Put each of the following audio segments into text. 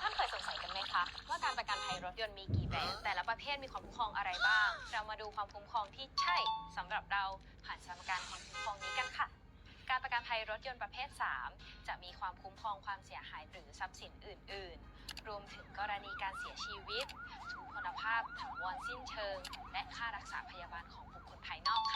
ท่านเคยสงสัยกันไหมคะว่าการประกันภัยรถยนต์มีกี่แบบแต่ละประเภทมีความคุ้มครองอะไรบ้าง เรามาดูความคุ้มครองที่ใช่สำหรับเราผ่านสมการความคุ้มครองนี้กันค่ะ การประกันภัยรถยนต์ประเภท 3 จะมีความคุ้มครองความเสียหายหรือทรัพย์สินอื่น ๆ รวมถึงกรณีการเสียชีวิตทุพพลภาพถาวรสิ้นเชิง และค่ารักษาพยาบาลของบุคคลภายนอกค่ะ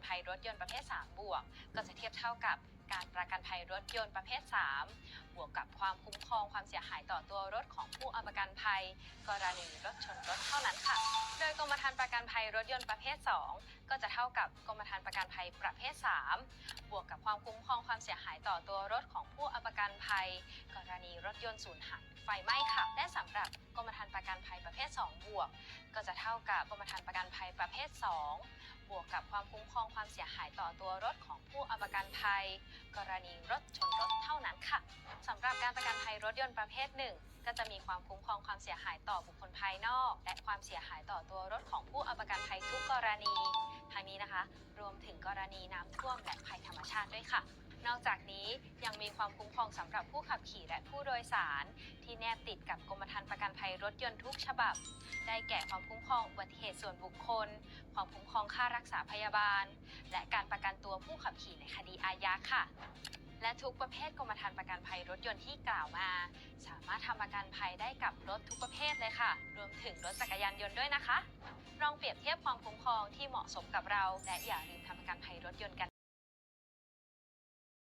กันภัยรถยนต์ประเภท 3 บวก ก็จะเทียบเท่ากับการประกันภัยรถยนต์ประเภท 3 บวกกับความคุ้มครองความเสียหายต่อตัวรถของผู้เอาประกันภัย กรณีรถชนรถเท่านั้นค่ะ โดยกรมธรรม์ประกันภัยรถยนต์ประเภท 2 ก็จะเท่ากับกรมธรรม์ประกันภัยประเภท 3 บวกกับความคุ้มครองความเสียหายต่อตัวรถของผู้เอาประกันภัย กรณีรถยนต์สูญหายไฟไหม้ค่ะ และสำหรับกรมธรรม์ประกันภัยประเภท 2 บวก ก็จะเท่ากับกรมธรรม์ประกันภัยประเภท 2 บวกกับความคุ้มครองความเสียหายต่อตัวรถของผู้เอาประกันภัย กรณีรถชนรถเท่านั้นค่ะสำหรับการประกันภัยรถยนต์ประเภทหนึ่งก็จะมีความคุ้มครองความเสียหายต่อบุคคลภายนอก และความเสียหายต่อตัวรถของผู้เอาประกันภัยทุกกรณีทางนี้นะคะ รวมถึงกรณีน้ำท่วมและภัยธรรมชาติด้วยค่ะ นอกจากนี้ยังมีความคุ้มครองสำหรับผู้ขับขี่และผู้โดยสาร ที่แนบติดกับกรมธรรม์ประกันภัยร ถยนต์ทุกฉบับ ได้แก่ความคุ้มครองอุบัติเหตุส่วนบุคคล ความคุ้มครองค่ารักษาพยาบาล และการประกันตัวผู้ขับขี่ในคดีอาญาค่ะ และทุกประเภทกรมธรรม์ประกันภัยรถยนต์ที่กล่าวมา สามารถทำประกันภัยได้กับรถทุกประเภทเลยค่ะ รวมถึงรถจักรยานยนต์ด้วยนะคะลองเปรียบเทียบความคุ้มครองที่เหมาะสมกับเรา และอย่าลืมทำประกันภัยรถยนต์กัน